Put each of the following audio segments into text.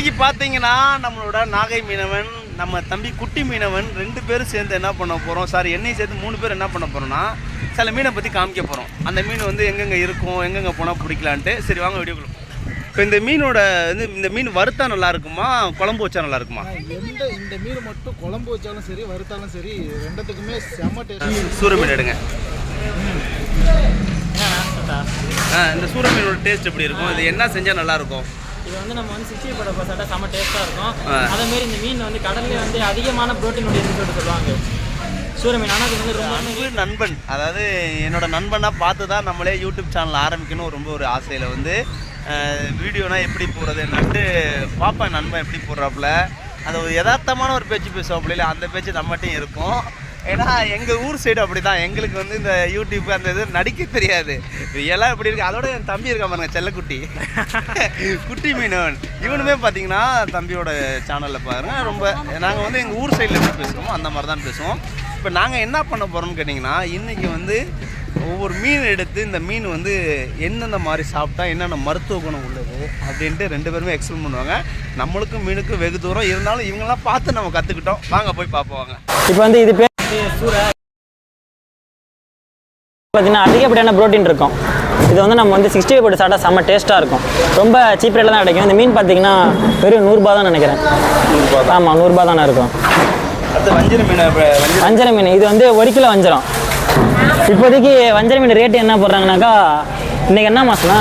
இன்னைக்கு பார்த்தீங்கன்னா நம்மளோட நாகை மீனவன் நம்ம தம்பி குட்டி மீனவன் ரெண்டு பேரும் சேர்ந்து என்ன பண்ண போகிறோம் சாரி என்னையும் சேர்த்து மூணு பேர் என்ன பண்ண போகிறோம்னா சில மீனை பற்றி காமிக்க போகிறோம் அந்த மீன் வந்து எங்கெங்கே இருக்கும் எங்கெங்கே போனால் பிடிக்கலான்ட்டு. சரி வாங்க வீடியோக்குள்ள இப்போ இந்த மீனோட வந்து இந்த மீன் வறுத்தா நல்லா இருக்குமா குழம்பு வச்சா நல்லா இருக்குமா? எந்த இந்த மீன் மட்டும் குழம்பு வச்சாலும் சரி வறுத்தாலும் சரி ரெண்டுத்துக்குமே செம்ம டேஸ்ட் சூர மீன் எடுங்க. ஆ இந்த சூர மீனோட டேஸ்ட் எப்படி இருக்கும்? இது என்ன செஞ்சால் நல்லா இருக்கும்? இது வந்து நம்ம வந்து சிக்ஸ்டி போட பார்த்தா செம்ம டேஸ்ட்டாக இருக்கும். அதே மாதிரி இந்த மீன் வந்து கடல்ல வந்து அதிகமான புரோட்டீன் உடையதுன்னு சொல்லிட்டு சொல்லுவாங்க. சூர மீன் ஆனால் அது வந்து ரொம்ப நண்பன். அதாவது என்னோட நண்பனாக பார்த்து தான் நம்மளே யூடியூப் சேனல் ஆரம்பிக்கணும் ரொம்ப ஒரு ஆசையில் வந்து வீடியோனா எப்படி போடுறது என்னன்ட்டு பார்ப்பேன் நண்பன் எப்படி போடுறாப்புல. அது ஒரு யதார்த்தமான ஒரு பேச்சு பேசுவாப்புல அந்த பேச்சு நம்மகிட்டையும் இருக்கும். ஏன்னா எங்கள் ஊர் சைடு அப்படி தான் எங்களுக்கு வந்து இந்த யூடியூப் அந்த இது நடிக்க தெரியாது. எல்லாம் எப்படி இருக்கு? அதோட என் தம்பி இருக்கான் பாருங்க செல்லக்குட்டி. குட்டி மீனவன். இவனுமே பார்த்தீங்கன்னா தம்பியோட சேனலில் பாருங்க ரொம்ப நாங்கள் வந்து எங்கள் ஊர் சைடில் எப்படி பேசுவோமோ அந்த மாதிரி தான் பேசுவோம். இப்போ நாங்கள் என்ன பண்ண போகிறோம்னு கேட்டிங்கன்னா இன்றைக்கி வந்து ஒவ்வொரு மீன் எடுத்து இந்த மீன் வந்து எந்தெந்த மாதிரி சாப்பிட்டா என்னென்ன மருத்துவ குணம் உள்ளது அப்படின்ட்டு ரெண்டு பேருமே எக்ஸ்பிளைன் பண்ணுவாங்க. நம்மளுக்கும் மீனுக்கும் வெகு தூரம். இருந்தாலும் இவங்கெல்லாம் பார்த்து நம்ம கற்றுக்கிட்டோம் வாங்க போய் பார்ப்போம் வாங்க. இப்போ வந்து இது பார்த்தீங்கன்னா அதிகப்படியான புரோட்டீன் இருக்கும். இது வந்து நம்ம வந்து சிக்ஸ்டி ஃபைவ் போட்டு சாப்பிட்டா செம்ம டேஸ்ட்டாக இருக்கும். ரொம்ப சீப் ரேட்டில் தான் கிடைக்கும். இந்த மீன் பார்த்தீங்கன்னா வெறும் நூறுரூபா தான் நினைக்கிறேன். ஆமாம் நூறுரூபா தானே இருக்கும். அடுத்து வஞ்சிர மீன் இது வந்து ஒரு கிலோ வஞ்சரம். இப்போதைக்கு வஞ்சர மீன் ரேட்டு என்ன போடுறாங்கனாக்கா இன்னைக்கு என்ன மாதம்னா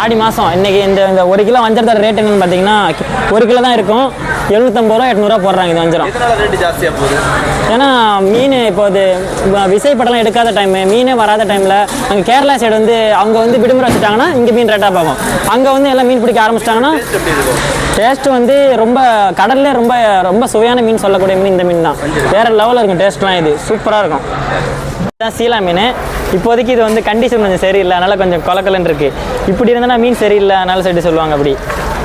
ஆடி மாதம் இன்னைக்கு இந்த இந்த ஒரு கிலோ வஞ்சரத்தோட ரேட் என்னன்னு பார்த்தீங்கன்னா ஒரு கிலோ தான் இருக்கும். எழுநூத்தம்பது ரூபா எட்நூறுவா போடுறாங்க இது வஞ்சரம் ஏன்னா மீன் இப்போ அது விசைப்படலாம் எடுக்காத டைமு மீனே வராத டைமில் அங்கே கேரளா சைடு வந்து அவங்க வந்து விடுமுறை வச்சுட்டாங்கன்னா இங்கே மீன் ரேட்டாக பார்க்கும் அங்கே வந்து எல்லாம் மீன் பிடிக்க ஆரம்பிச்சிட்டாங்கன்னா டேஸ்ட் வந்து ரொம்ப கடல்ல ரொம்ப ரொம்ப சுவையான மீன் சொல்லக்கூடிய மீன் இந்த மீன் தான். வேற லெவலில் இருக்கும் டேஸ்ட்லாம் இது. சூப்பராக இருக்கும். இதுதான் சீலா மீன். இப்போதைக்கு இது வந்து கண்டிஷன் கொஞ்சம் சரியில்லை. அதனால கொஞ்சம் கொலக்கலன்னு இருக்கு. இப்படி இருந்தால் மீன் சரியில்லை. அதனால சைடு சொல்லுவாங்க அப்படி.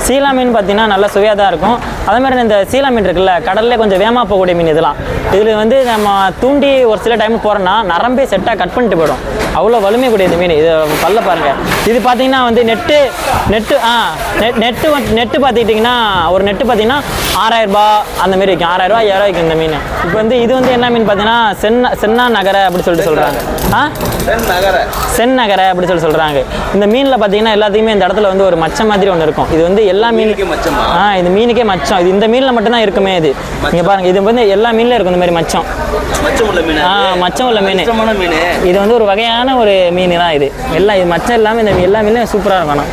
சீலா மீன் பார்த்தீங்கன்னா நல்லா சுவையாக தான் இருக்கும். அதே மாதிரி இந்த சீலா மீன் இருக்குல்ல கடல்ல கொஞ்சம் வேகமாக போகக்கூடிய மீன் இதெல்லாம். இதில் வந்து நம்ம தூண்டி ஒரு சில டைம் போகிறோன்னா நரம்பே செட்டாக கட் பண்ணிட்டு போயிடும். அவ்வளோ வலிமை கூடிய இந்த மீன். இது பல்ல பாருங்க. இது பார்த்தீங்கன்னா வந்து நெட்டு நெட்டு ஆ நெட் நெட்டு வந்து- நெட்டு பார்த்துக்கிட்டிங்கன்னா ஒரு நெட்டு பார்த்தீங்கன்னா ஆறாயிரம் ரூபாய் அந்த மாதிரி விற்கும் ஆறாயிரம் ரூபாய் ஏழாயிரம் விற்கும் இந்த மீன். இப்போ வந்து இது வந்து என்ன மீன் பார்த்தீங்கன்னா சென்னா சென்னா நகர அப்படி சொல்லிட்டு சொல்கிறாங்க ஆ? தென் நகர. சென் நகர அப்படி சொல்லி சொல்கிறாங்க இந்த மீனில் பார்த்தீங்கன்னா எல்லாத்துக்குமே இந்த இடத்துல வந்து ஒரு மச்சம் மாதிரி ஒன்று இருக்கும். இது வந்து எல்லா மீனுக்கே மீனுக்கு மச்சமா? ஆ இது மீனுக்கே மச்சம். இது இந்த மீனில் மட்டும்தான் இருக்குமே இது. இங்கே பாருங்க இது வந்து எல்லா மீன்லையும் இருக்கும் இந்த மாதிரி மச்சம் மச்சம் ஆ மச்சம் உள்ள மீன். இது வந்து ஒரு வகையான ஒரு மீன் தான் இது. எல்லாம் இது மச்சம் இல்லாமல் இந்த எல்லா மீனும் சூப்பராக இருக்கணும்.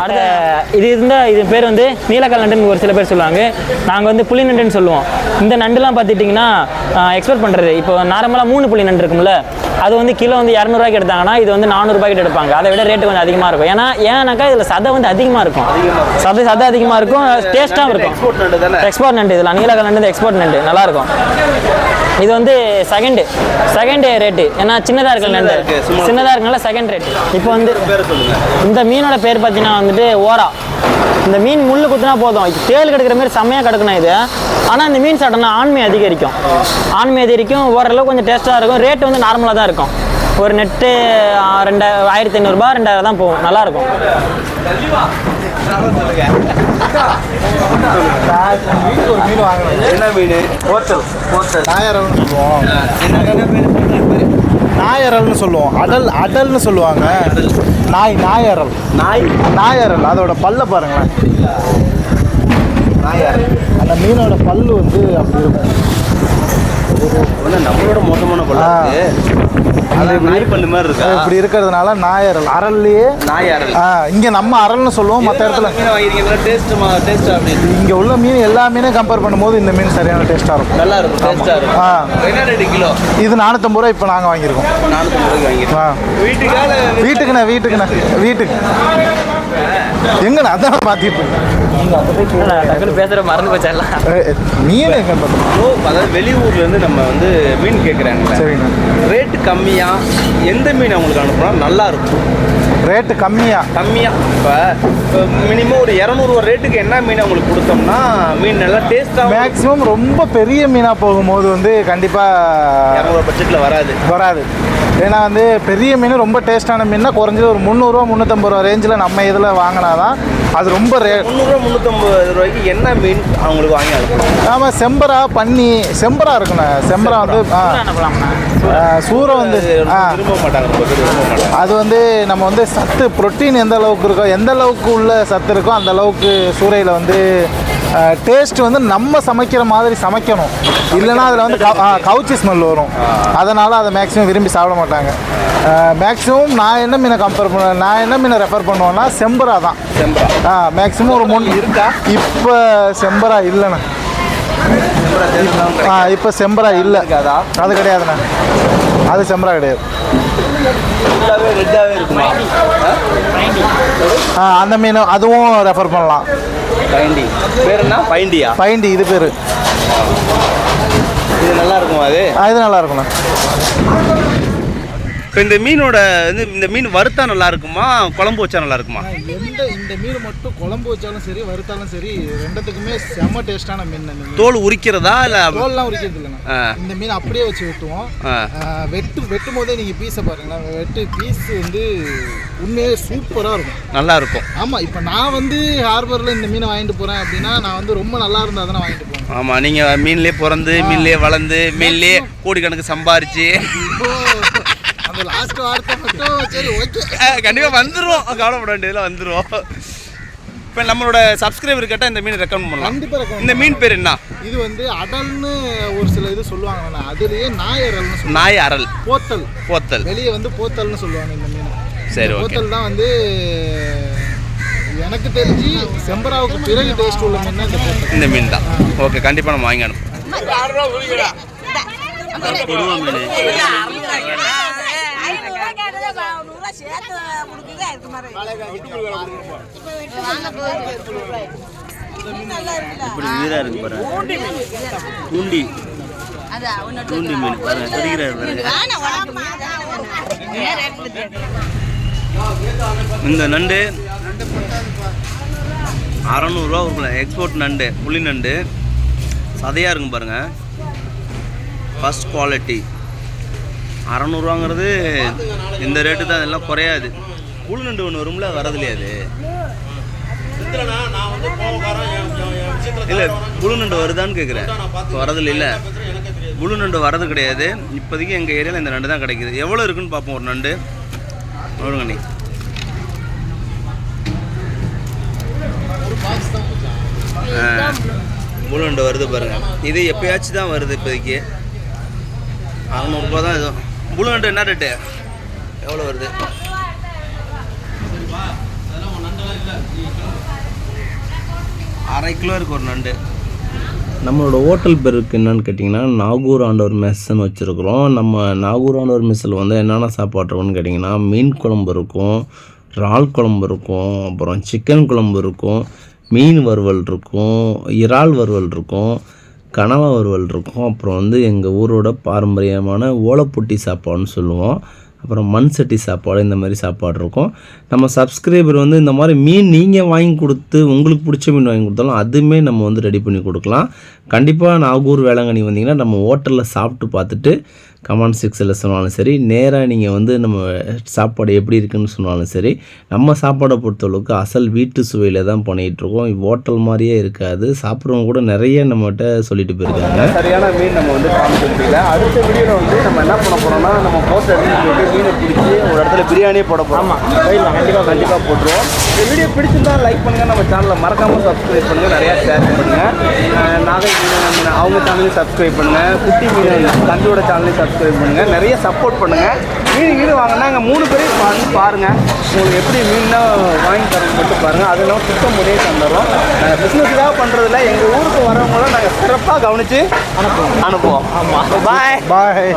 அடுத்த இது இருந்தால் இது பேர் வந்து நீலக்கல் நண்டுன்னு ஒரு சில பேர் சொல்லுவாங்க. நாங்கள் வந்து புளி நண்டுன்னு சொல்லுவோம். இந்த நண்டுலாம் பார்த்துட்டிங்கன்னா எக்ஸ்போர்ட் பண்ணுறது இப்போ நார்மலாக மூணு புளி நண்டு இருக்கும்ல அது வந்து கிலோ வந்து இரநூறுவாய்க்கு எடுத்தாங்கன்னா இது வந்து நானூறுபாய்க்கு எடுப்பாங்க. அதை விட ரேட்டு கொஞ்சம் அதிகமாக இருக்கும். ஏன்னா ஏன்னாக்கா இதில் சதை வந்து அதிகமாக இருக்கும். சதை சதை அதிகமாக இருக்கும் டேஸ்ட்டாகவும் இருக்கும். எக்ஸ்போர்ட் நண்டு தானே? எக்ஸ்போர்ட் நண்டு இதெல்லாம் நீலக்கல் நண்டு எக்ஸ்போர்ட் நண்டு நல்லா இருக்கும். இது வந்து செகண்டு செகண்ட் ரேட்டு ஏன்னா சின்னதாக இருக்கிற நண்டு சின்னதாக இருக்கனால செகண்ட் ரேட் இப்போ வந்து இந்த மீனோட பேர் பார்த்தீங்கன்னா வந்துட்டு ஓரா. இந்த மீன் முள்ளு குத்துனா போதும். தேள் கிடக்கிற மாதிரி செம்மையாக கிடக்கணும் இது. ஆனால் இந்த மீன் சாப்பிட்டோம்னா ஆண்மை அதிகரிக்கும். ஆண்மை அதிகரிக்கும். ஓரளவு கொஞ்சம் டேஸ்ட்டாக இருக்கும். ரேட் வந்து நார்மலாக தான் இருக்கும். ஒரு நெட்டு ரெண்டு ஆயிரத்தி ஐநூறுரூபா ரெண்டாயிரம் தான் போகும். நல்லாயிருக்கும் ஒரு மீன் வாங்கணும் என்ன மீன் ஹோட்டல் ஹோட்டல் நாயரல்னு சொல்லுவோம் என்ன என்ன பேர் பேர் நாயரல்னு சொல்லுவோம் அடல் அடல்னு சொல்லுவாங்க நாய் நாயரல் நாய் நாயரல் அதோட பல்ல பாருங்களேன் நாயார் அந்த மீனோட பல்லு வந்து அப்படி இருக்கும் நம்மளோட மோசமான நாய் இப்படி இருக்கிறதுனால நாயரல் அரல்லையே நாயாரல் ஆ, இங்க நம்ம அரல்னு சொல்லுவோம் மற்ற இடத்துல. இங்க உள்ள மீன் எல்லா மீனையும் கம்பேர் பண்ணும்போது இந்த மீன் சரியான டேஸ்டா இருக்கும். நல்லா இருக்கும் டேஸ்டா கிலோ. இது நானூத்தம்பது ரூபா இப்போ நாங்கள் வாங்கியிருக்கோம். வீட்டுக்குண்ணே வீட்டுக்குண்ணே வீட்டுக்கு. எங்கண்ணா அதான் பார்த்துட்டு டக்குனு பேசுகிற மறந்து மீன் எங்க பார்த்தோம் ஓ அதாவது வெளியூர்ல இருந்து நம்ம வந்து மீன் கேட்குறாங்க சரிண்ணா. ரேட்டு கம்மியா எந்த மீன் அவங்களுக்கு அனுப்புனா நல்லா இருக்கும். ரேட்டு கம்மியா? கம்மியா. இப்போ மினிமம் ஒரு இரநூறுவா ரேட்டுக்கு என்ன மீன் அவங்களுக்கு கொடுத்தோம்னா மீன் நல்லா டேஸ்ட்டாக மேக்ஸிமம் ரொம்ப பெரிய மீனாக போகும்போது வந்து கண்டிப்பாக இரநூறுவா பட்ஜெட்டில் வராது. வராது. ஏன்னா வந்து பெரிய மீன் ரொம்ப டேஸ்டான மீன்னா குறைஞ்சது ஒரு முந்நூறுரூவா முந்நூற்றம்பது ரூபா ரேஞ்சில் நம்ம இதில் வாங்கினாதான் அது ரொம்ப ரே முந்நூறுரூவா முந்நூற்றம்பது ரூபாய்க்கு என்ன மீன் அவங்களுக்கு வாங்கி அனுப்பலாம் ஆமாம் செம்பரா பன்னி செம்பரா இருக்குண்ணே செம்பரா வந்து ஆ. அனுப்பலாம்ண்ணா ஆ, சூரை வந்து விரும்ப மாட்டாங்க அது வந்து நம்ம வந்து சத்து புரோட்டீன் எந்த அளவுக்கு இருக்கோ எந்த அளவுக்கு உள்ள சத்து இருக்கோ அந்த அளவுக்கு சூறையில் வந்து டேஸ்ட் வந்து நம்ம சமைக்கிற மாதிரி சமைக்கணும். இல்லைன்னா அதில் வந்து கவுச்சி ஸ்மெல் வரும். அதனால் அதை மேக்ஸிமம் விரும்பி சாப்பிட மாட்டாங்க. மேக்ஸிமம் நான் என்ன மீனை கம்பேர் பண்ண நான் என்ன மீனை ரெஃபர் பண்ணுவேன்னா செம்பரா தான். செம்பரா. ஆ மேக்ஸிமம் ஒரு முன் இருக்கா? இப்போ செம்பரா இல்லைண்ணே. ஆ இப்போ செம்பரா இல்லை. அது கிடையாதுண்ணே. அது செம்பரா கிடையாது. ஆ? அந்த மீன் அதுவும் ரெஃபர் பண்ணலாம். பைண்டி. பேர் என்ன? பைண்டியா? பைண்டி இது பேர். இது நல்லா இருக்குமா அது? இது நல்லா இருக்குண்ணா. இப்போ இந்த மீனோட வந்து இந்த மீன் வறுத்தா நல்லா இருக்குமா? குழம்பு வச்சா நல்லா இருக்குமா? எந்த இந்த மீன் மட்டும் குழம்பு வச்சாலும் சரி வறுத்தாலும் சரி ரெண்டுத்துக்குமே செம்ம டேஸ்டான மீன் தோல் உரிக்கிறதா இல்லை தோல்லாம் உரிக்கிறது இல்லைண்ணா ஆ. இந்த மீன் அப்படியே வச்சு வெட்டுவோம். வெட்டு வெட்டும் போதே நீங்கள் பீஸை பாருங்களேன். வெட்டு பீஸ் வந்து உண்மையே சூப்பராக இருக்கும். நல்லா இருக்கும். ஆமாம் இப்போ நான் வந்து ஹார்பரில் இந்த மீனை வாங்கிட்டு போகிறேன் அப்படின்னா நான் வந்து ரொம்ப நல்லா இருந்தால் தானே வாங்கிட்டு போவேன். ஆமாம் நீங்கள் மீன்லேயே பிறந்து மீன்லேயே வளர்ந்து மீன்லேயே கோடிக்கணக்கு சம்பாரிச்சு. லாஸ்ட் வார்த்தை மட்டும் சரி ஓகே கண்டிப்பாக வந்துடும் கவலைப்பட வேண்டியதில் வந்துடும் இப்போ நம்மளோட சப்ஸ்கிரைபர் கேட்டால் இந்த மீன் ரெக்கமெண்ட் பண்ணலாம். கண்டிப்பாக இருக்கும் இந்த மீன் பேர் என்ன? இது வந்து அடல்னு ஒரு சில இது சொல்லுவாங்கண்ணா அதுலேயே நாயரல்னு நாய் அரல் போத்தல். போத்தல். வெளியே வந்து போத்தல்னு சொல்லுவாங்க இந்த மீன். சரி. போத்தல் தான் வந்து எனக்கு தெரிஞ்சு செம்பராவுக்கு பிறகு டேஸ்ட் உள்ள மீன் இந்த போத்தல். இந்த மீன் தான். ஓகே கண்டிப்பாக நம்ம வாங்கி அனுப்புவோம் கொடுவா மீன். நூறுரூவா சேர்த்து கொடுக்குதே இருக்கு மாதிரி நல்லா இருக்குல்ல இப்படி வீராக இருக்கு பாரு தூண்டி தூண்டி மீன் பாருங்க தெரிகிறாரு இந்த நண்டு அறநூறுவா இருக்குல்ல எக்ஸ்போர்ட் நண்டு புளி நண்டு. சதையாக இருக்கும் பாருங்க. ஃபஸ்ட் குவாலிட்டி அறநூறுவாங்கிறது இந்த ரேட்டு தான் அதெல்லாம் குறையாது. புளி நண்டு ஒன்று வரும்ல வரது இல்லையா அது. இல்லை புழு நண்டு வருதான்னு கேட்குறேன் வரதில்லை இல்லை. புழு நண்டு வரது கிடையாது. இப்போதைக்கு எங்கள் ஏரியாவில் இந்த நண்டு தான் கிடைக்குது. எவ்வளோ இருக்குன்னு பார்ப்போம் ஒரு நண்டு. எவ்வளோங்க நீ புழுண்டு வருது பாருங்க. இது எப்பயாச்சும் தான் வருது இப்போதைக்கு. அறநூறுபா தான் எதுவும் இது புழுண்டு என்ன ரேட்டு எவ்வளோ வருது? அரை கிலோ இருக்கு ஒரு நண்டு. நம்மளோட ஹோட்டல் பேர் என்னன்னு கேட்டிங்கன்னா நாகூர் ஆண்டவர் மெஸ்ஸுன்னு வச்சுருக்குறோம். நம்ம நாகூர் ஆண்டவர் மெஸ்ஸில் வந்து என்னென்ன சாப்பாடு இருக்கும்னு கேட்டிங்கன்னா மீன் குழம்பு இருக்கும் இறால் குழம்பு இருக்கும் அப்புறம் சிக்கன் குழம்பு இருக்கும் மீன் வறுவல் இருக்கும் இறால் வறுவல் இருக்கும் கனவா வறுவல் இருக்கும். அப்புறம் வந்து எங்கள் ஊரோட பாரம்பரியமான ஓலைப்புட்டி சாப்பாடுன்னு சொல்லுவோம். அப்புறம் மண் சட்டி சாப்பாடு இந்த மாதிரி சாப்பாடு இருக்கும். நம்ம சப்ஸ்கிரைபர் வந்து இந்த மாதிரி மீன் நீங்கள் வாங்கி கொடுத்து உங்களுக்கு பிடிச்ச மீன் வாங்கி கொடுத்தாலும் அதுவுமே நம்ம வந்து ரெடி பண்ணி கொடுக்கலாம். கண்டிப்பாக நாகூர் வேளாங்கண்ணி வந்தீங்கன்னா நம்ம ஹோட்டலில் சாப்பிட்டு பார்த்துட்டு கமெண்ட் செக்ஷனில் சொன்னாலும் சரி நேராக நீங்கள் வந்து நம்ம சாப்பாடு எப்படி இருக்குன்னு சொன்னாலும் சரி நம்ம சாப்பாடை பொறுத்தளவுக்கு அசல் வீட்டு சுவையில் தான் பண்ணிகிட்ருக்கோம் ஹோட்டல் மாதிரியே இருக்காது. சாப்பிட்றவங்க கூட நிறைய நம்மகிட்ட சொல்லிட்டு போயிருக்காங்க. சரியான மீன் நம்ம வந்து முடியல அடுத்த வீடியோவில் வந்து நம்ம என்ன பண்ண போகிறோம்னா நம்ம போஸ்டர் மீனை பிடிச்சி ஒரு இடத்துல பிரியாணியே போட போகிறோம் ஆமாம் கண்டிப்பாக கண்டிப்பாக போட்டுருவோம். இந்த வீடியோ பிடிச்சிருந்தா லைக் பண்ணுங்கள் நம்ம சேனலை மறக்காமல் சப்ஸ்கிரைப் பண்ணுங்கள் நிறையா ஷேர் பண்ணுங்கள் நாகை மீன் அவங்க சேனலையும் சப்ஸ்கிரைப் பண்ணுங்கள் குட்டி மீன் தம்பியோட சேனலையும் சப்ஸ்கிரைப் பண்ணுங்கள் நிறைய சப்போர்ட் பண்ணுங்கள் மீன் வீடு வாங்கினா இங்கே மூணு பேரையும் வந்து பாருங்கள் உங்களுக்கு எப்படி மீன்னா வாங்கி தரணும் மட்டும் பாருங்கள் இல்லாமல் சுத்தம் முறையே தந்துடுறோம். நாங்கள் பிஸ்னஸ்க்காக பண்ணுறதில்ல எங்கள் ஊருக்கு வரவங்களும் நாங்கள் சிறப்பாக கவனித்து அனுப்புவோம். அனுப்புவோம். ஆமாம் பாய் பாய்